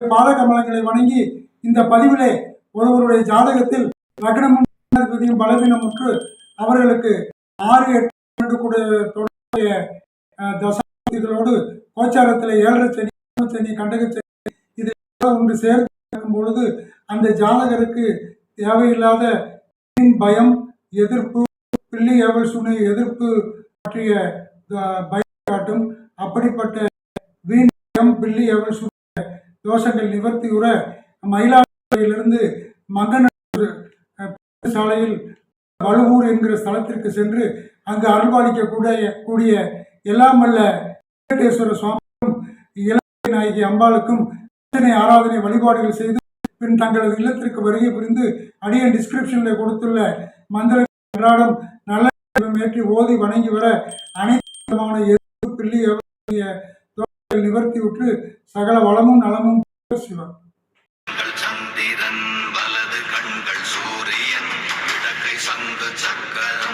பாதகமலங்களை வணங்கி இந்த பதிவிலே ஒருவருடைய ஜாதகத்தில் லக்னமும் பலவீனம் ஒன்று அவர்களுக்கு ஆறு எட்டு கூட தொடர்புடைய தசாப்திகளோடு கோச்சாரத்தில் ஏழரை சனி சனி கண்டக சனி இது ஒன்று சேர்க்கும் பொழுது அந்த ஜாதகருக்கு தேவையில்லாத வீண் பயம் எதிர்ப்பு பில்லி ஏவல் சூழ்நிலை எதிர்ப்பு பற்றிய பயம் காட்டும். அப்படிப்பட்ட வீண் பயம் பில்லி ஏவல் சூழ்நிலை தோஷங்கள் நிவர்த்தியுற மயிலாடுதுறையிலிருந்து மங்கநல்லூர் சாலையில் வலுவூர் என்கிற ஸ்தலத்திற்கு சென்று அங்கு அருள்பாலிக்கக்கூடிய கூடிய எல்லாம் அல்ல வெங்கடேஸ்வர சுவாமிக்கும் இலங்கை நாயகி அம்பாளுக்கும் அர்ச்சனை ஆராதனை வழிபாடுகள் செய்து பின் தங்களது இல்லத்திற்கு வருகை புரிந்து அடியன் டிஸ்கிரிப்ஷனில் கொடுத்துள்ள மந்திர அன்றாடம் நல்ல ஏற்றி ஓதி வணங்கி வர அனைத்து விதமான எதிர்ப்பு பில்லி நிவர்த்தி விட்டு சகல வளமும் நலமும் சந்திரன் வலது கண்கள் சூரியன் இடக்கை சங்கு சக்கர